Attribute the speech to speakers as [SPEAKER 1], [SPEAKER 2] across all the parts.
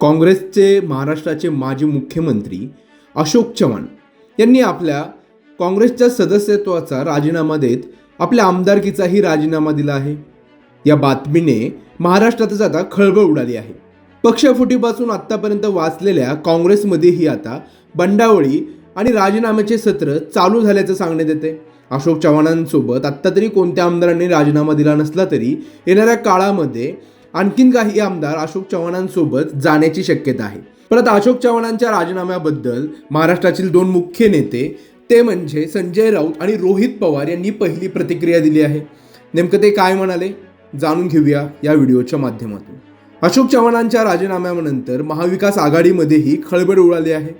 [SPEAKER 1] काँग्रेसचे महाराष्ट्राचे माजी मुख्यमंत्री अशोक चव्हाण यांनी आपल्या काँग्रेसच्या सदस्यत्वाचा राजीनामा देत आपल्या आमदारकीचाही राजीनामा दिला आहे. या बातमीने महाराष्ट्रातच आता खळबळ उडाली आहे. पक्षफुटीपासून आत्तापर्यंत वाचलेल्या काँग्रेसमध्येही आता बंडावळी आणि राजीनाम्याचे सत्र चालू झाल्याचं सांगण्यात येते. अशोक चव्हाणांसोबत आत्ता तरी कोणत्या आमदारांनी राजीनामा दिला नसला तरी येणाऱ्या काळामध्ये आणखीन काही आमदार अशोक चव्हाणांसोबत जाण्याची शक्यता आहे. परत अशोक चव्हाणांच्या राजीनाम्याबद्दल महाराष्ट्रातील दोन मुख्य नेते ते म्हणजे संजय राऊत आणि रोहित पवार यांनी पहिली प्रतिक्रिया दिली आहे. नेमकं ते काय म्हणाले? जाणून घेऊया या व्हिडिओच्या माध्यमातून. अशोक चव्हाणांच्या राजीनाम्यानंतर महाविकास आघाडीमध्येही खळबळ उडाली आहे.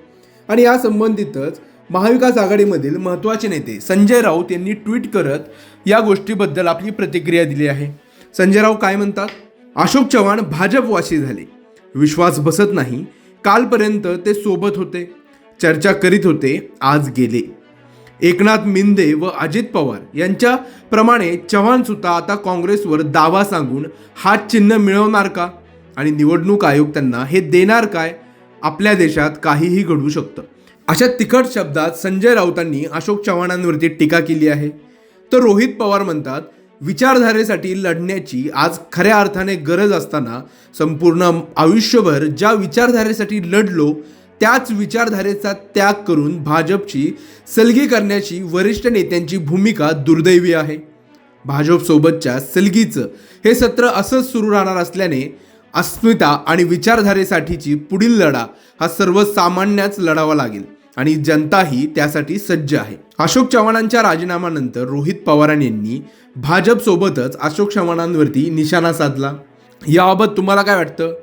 [SPEAKER 1] आणि या संबंधितच महाविकास आघाडीमधील महत्त्वाचे नेते संजय राऊत यांनी ट्विट करत या गोष्टीबद्दल आपली प्रतिक्रिया दिली आहे. संजय राऊत काय म्हणतात? अशोक चव्हाण भाजपवाशी झाले. विश्वास बसत नाही. कालपर्यंत ते सोबत होते. चर्चा करीत होते. आज गेले. एकनाथ मिंदे व अजित पवार यांच्या प्रमाणे चव्हाण सुद्धा आता काँग्रेसवर दावा सांगून हात चिन्ह मिळवणार का? आणि निवडणूक आयोग त्यांना हे देणार काय? आपल्या देशात काहीही घडू शकतं. अशा तिखट शब्दात संजय राऊतांनी अशोक चव्हाणांवरती टीका केली आहे. तर रोहित पवार म्हणतात विचारधारेसाठी लढण्याची आज खऱ्या अर्थाने गरज असताना संपूर्ण आयुष्यभर ज्या विचारधारेसाठी लढलो त्याच विचारधारेचा त्याग करून भाजपची सलगी करण्याची वरिष्ठ नेत्यांची भूमिका दुर्दैवी आहे. भाजपसोबतच्या सलगीचं हे सत्र असंच सुरू राहणार असल्याने अस्मिता आणि विचारधारेसाठीची पुढील लढा हा सर्वसामान्याच लढावा लागेल. आणि जनताही त्यासाठी सज्ज आहे. अशोक चव्हाणांच्या राजीनाम्यानंतर रोहित पवार यांनी भाजपसोबतच अशोक चव्हाणांवरती निशाणा साधला. याबाबत तुम्हाला काय वाटतं?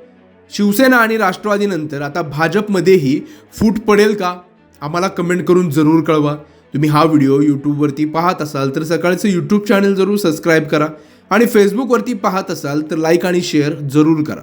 [SPEAKER 1] शिवसेना आणि राष्ट्रवादीनंतर आता भाजपमध्येही फूट पडेल का? आम्हाला कमेंट करून जरूर कळवा. तुम्ही हा व्हिडिओ यूट्यूबवरती पाहत असाल तर सकाळचं यूट्यूब चॅनल जरूर सबस्क्राईब करा. आणि फेसबुकवरती पाहत असाल तर लाईक आणि शेअर जरूर करा.